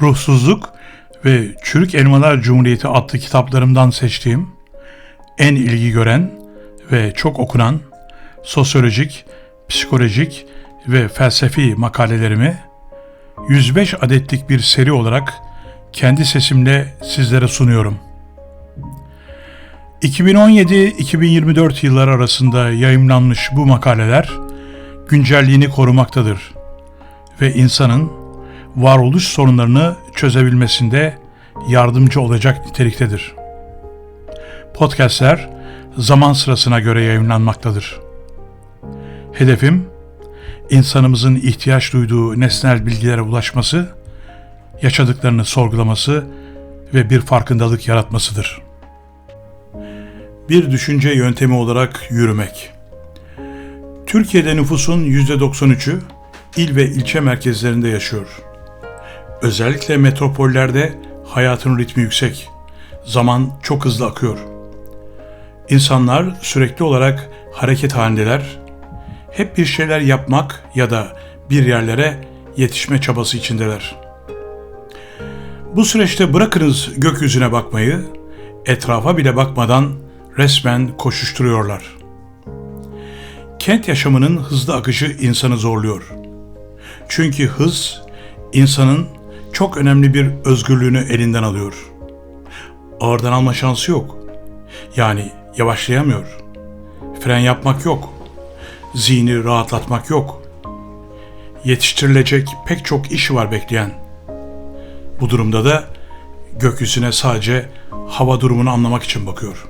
Ruhsuzluk ve Çürük Elmalar Cumhuriyeti adlı kitaplarımdan seçtiğim en ilgi gören ve çok okunan sosyolojik, psikolojik ve felsefi makalelerimi 105 adetlik bir seri olarak kendi sesimle sizlere sunuyorum. 2017-2024 yılları arasında yayımlanmış bu makaleler güncelliğini korumaktadır ve insanın varoluş sorunlarını çözebilmesinde yardımcı olacak niteliktedir. Podcastler zaman sırasına göre yayınlanmaktadır. Hedefim, insanımızın ihtiyaç duyduğu nesnel bilgilere ulaşması, yaşadıklarını sorgulaması ve bir farkındalık yaratmasıdır. Bir düşünce yöntemi olarak yürümek. Türkiye'de nüfusun %93'ü il ve ilçe merkezlerinde yaşıyor. Özellikle metropollerde hayatın ritmi yüksek. Zaman çok hızlı akıyor. İnsanlar sürekli olarak hareket halindeler. Hep bir şeyler yapmak ya da bir yerlere yetişme çabası içindeler. Bu süreçte bırakınız gökyüzüne bakmayı, etrafa bile bakmadan resmen koşuşturuyorlar. Kent yaşamının hızlı akışı insanı zorluyor. Çünkü hız insanın çok önemli bir özgürlüğünü elinden alıyor. Ağırdan alma şansı yok. Yani yavaşlayamıyor. Fren yapmak yok. Zihni rahatlatmak yok. Yetiştirilecek pek çok iş var bekleyen. Bu durumda da gökyüzüne sadece hava durumunu anlamak için bakıyor.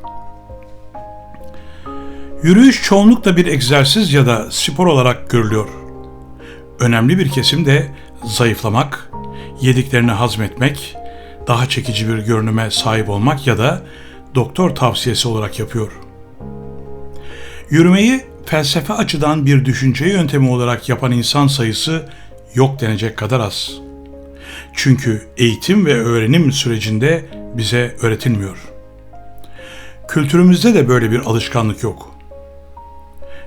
Yürüyüş çoğunlukla bir egzersiz ya da spor olarak görülüyor. Önemli bir kesim de zayıflamak, yediklerini hazmetmek, daha çekici bir görünüme sahip olmak ya da doktor tavsiyesi olarak yapıyor. Yürümeyi felsefe açıdan bir düşünce yöntemi olarak yapan insan sayısı yok denecek kadar az. Çünkü eğitim ve öğrenim sürecinde bize öğretilmiyor. Kültürümüzde de böyle bir alışkanlık yok.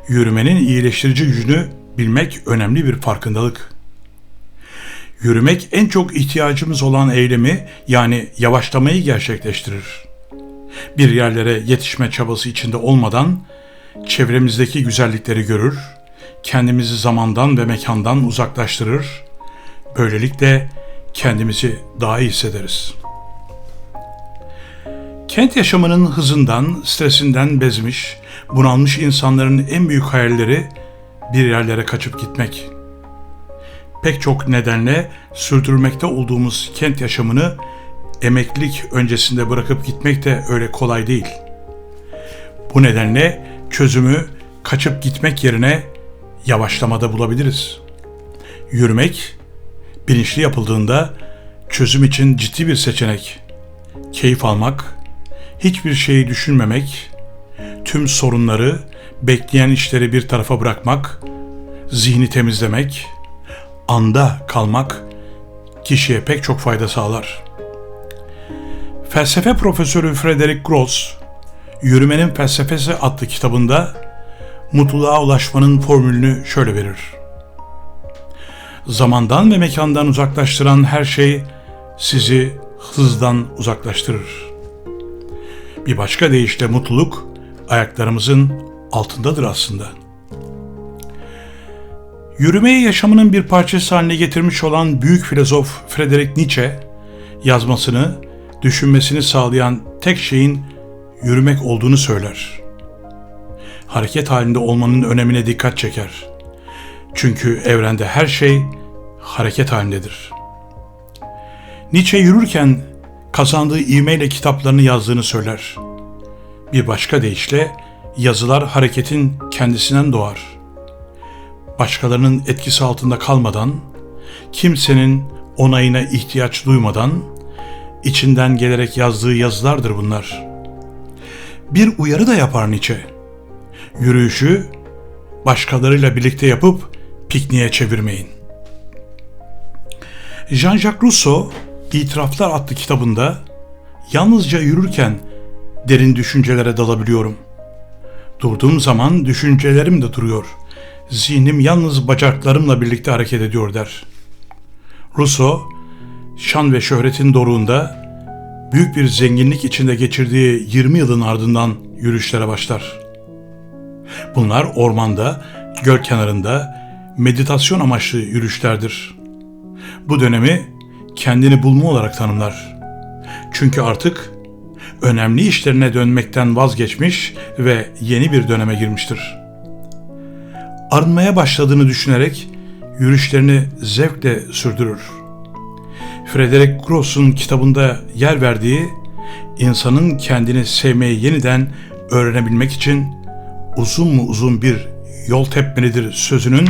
Yürümenin iyileştirici gücünü bilmek önemli bir farkındalık. Yürümek en çok ihtiyacımız olan eylemi yani yavaşlamayı gerçekleştirir. Bir yerlere yetişme çabası içinde olmadan çevremizdeki güzellikleri görür, kendimizi zamandan ve mekandan uzaklaştırır. Böylelikle kendimizi daha iyi hissederiz. Kent yaşamının hızından, stresinden bezmiş, bunalmış insanların en büyük hayalleri bir yerlere kaçıp gitmek. Pek çok nedenle sürdürmekte olduğumuz kent yaşamını emeklilik öncesinde bırakıp gitmek de öyle kolay değil. Bu nedenle çözümü kaçıp gitmek yerine yavaşlamada bulabiliriz. Yürümek bilinçli yapıldığında çözüm için ciddi bir seçenek. Keyif almak, hiçbir şeyi düşünmemek, tüm sorunları, bekleyen işleri bir tarafa bırakmak, zihni temizlemek, anda kalmak kişiye pek çok fayda sağlar. Felsefe profesörü Frederick Gross, Yürümenin Felsefesi adlı kitabında mutluluğa ulaşmanın formülünü şöyle verir. Zamandan ve mekandan uzaklaştıran her şey sizi hızdan uzaklaştırır. Bir başka deyişle mutluluk ayaklarımızın altındadır aslında. Yürümeyi yaşamının bir parçası haline getirmiş olan büyük filozof Friedrich Nietzsche, yazmasını, düşünmesini sağlayan tek şeyin yürümek olduğunu söyler. Hareket halinde olmanın önemine dikkat çeker. Çünkü evrende her şey hareket halindedir. Nietzsche yürürken kazandığı ivmeyle kitaplarını yazdığını söyler. Bir başka deyişle yazılar hareketin kendisinden doğar. Başkalarının etkisi altında kalmadan, kimsenin onayına ihtiyaç duymadan, içinden gelerek yazdığı yazılardır bunlar. Bir uyarı da yapar Nietzsche. Yürüyüşü başkalarıyla birlikte yapıp pikniğe çevirmeyin. Jean-Jacques Rousseau İtiraflar adlı kitabında yalnızca yürürken derin düşüncelere dalabiliyorum. Durduğum zaman düşüncelerim de duruyor. Zihnim yalnız bacaklarımla birlikte hareket ediyor der. Rousseau, şan ve şöhretin doruğunda büyük bir zenginlik içinde geçirdiği 20 yılın ardından yürüyüşlere başlar. Bunlar ormanda, göl kenarında meditasyon amaçlı yürüyüşlerdir. Bu dönemi kendini bulma olarak tanımlar. Çünkü artık önemli işlerine dönmekten vazgeçmiş ve yeni bir döneme girmiştir. Arınmaya başladığını düşünerek yürüyüşlerini zevkle sürdürür. Frederick Gross'un kitabında yer verdiği insanın kendini sevmeyi yeniden öğrenebilmek için uzun mu uzun bir yol tepmelidir sözünün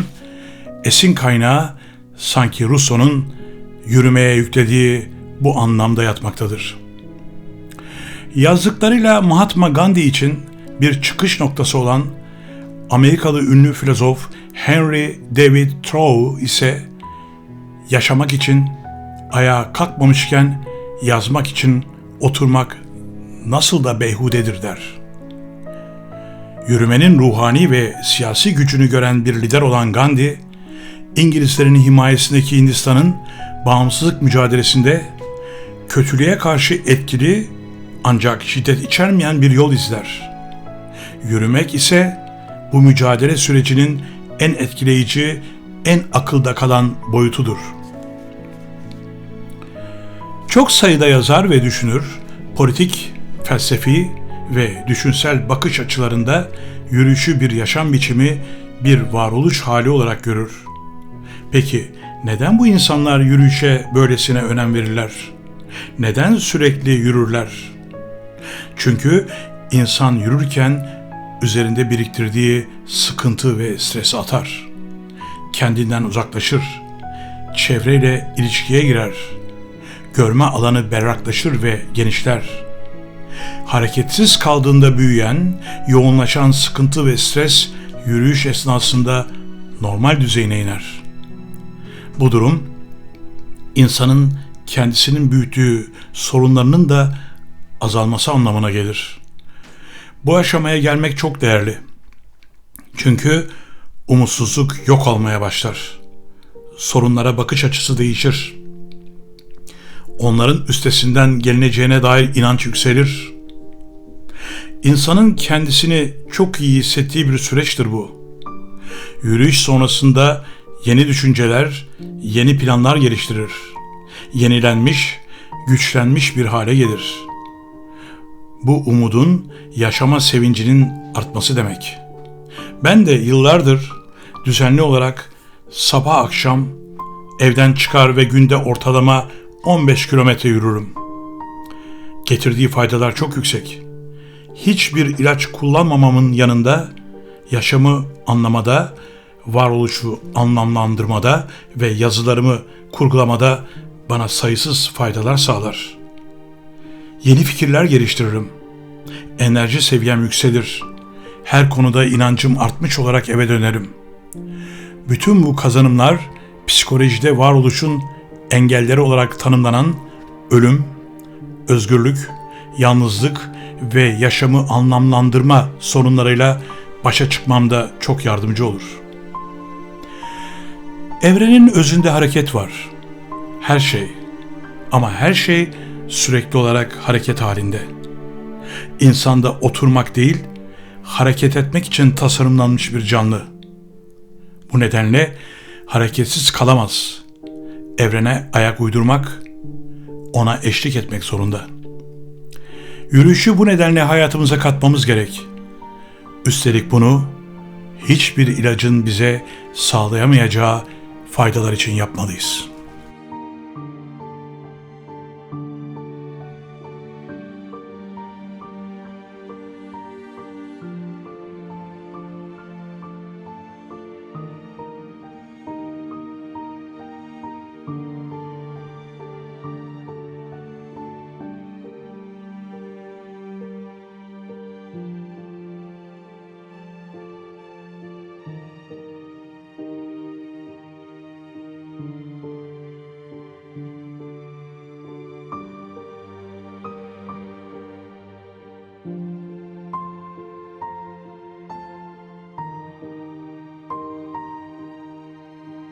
esin kaynağı sanki Rousseau'nun yürümeye yüklediği bu anlamda yatmaktadır. Yazdıklarıyla Mahatma Gandhi için bir çıkış noktası olan Amerikalı ünlü filozof Henry David Thoreau ise yaşamak için ayağa kalkmamışken yazmak için oturmak nasıl da beyhudedir der. Yürümenin ruhani ve siyasi gücünü gören bir lider olan Gandhi, İngilizlerin himayesindeki Hindistan'ın bağımsızlık mücadelesinde kötülüğe karşı etkili ancak şiddet içermeyen bir yol izler. Yürümek ise bu mücadele sürecinin en etkileyici, en akılda kalan boyutudur. Çok sayıda yazar ve düşünür, politik, felsefi ve düşünsel bakış açılarında yürüyüşü bir yaşam biçimi, bir varoluş hali olarak görür. Peki neden bu insanlar yürüyüşe böylesine önem verirler? Neden sürekli yürürler? Çünkü insan yürürken üzerinde biriktirdiği sıkıntı ve stres atar. Kendinden uzaklaşır. Çevreyle ilişkiye girer. Görme alanı berraklaşır ve genişler. Hareketsiz kaldığında büyüyen, yoğunlaşan sıkıntı ve stres yürüyüş esnasında normal düzeyine iner. Bu durum insanın kendisinin büyüttüğü sorunlarının da azalması anlamına gelir. Bu aşamaya gelmek çok değerli. Çünkü umutsuzluk yok olmaya başlar. Sorunlara bakış açısı değişir. Onların üstesinden gelineceğine dair inanç yükselir. İnsanın kendisini çok iyi hissettiği bir süreçtir bu. Yürüyüş sonrasında yeni düşünceler, yeni planlar geliştirir. Yenilenmiş, güçlenmiş bir hale gelir. Bu umudun, yaşama sevincinin artması demek. Ben de yıllardır düzenli olarak sabah akşam evden çıkar ve günde ortalama 15 kilometre yürürüm. Getirdiği faydalar çok yüksek. Hiçbir ilaç kullanmamamın yanında yaşamı anlamada, varoluşu anlamlandırmada ve yazılarımı kurgulamada bana sayısız faydalar sağlar. Yeni fikirler geliştiririm. Enerji seviyem yükselir. Her konuda inancım artmış olarak eve dönerim. Bütün bu kazanımlar psikolojide varoluşun engelleri olarak tanımlanan ölüm, özgürlük, yalnızlık ve yaşamı anlamlandırma sorunlarıyla başa çıkmamda çok yardımcı olur. Evrenin özünde hareket var. Her şey. Ama her şey sürekli olarak hareket halinde. İnsanda oturmak değil, hareket etmek için tasarımlanmış bir canlı. Bu nedenle hareketsiz kalamaz. Evrene ayak uydurmak, ona eşlik etmek zorunda. Yürüyüşü bu nedenle hayatımıza katmamız gerek. Üstelik bunu hiçbir ilacın bize sağlayamayacağı faydalar için yapmalıyız.''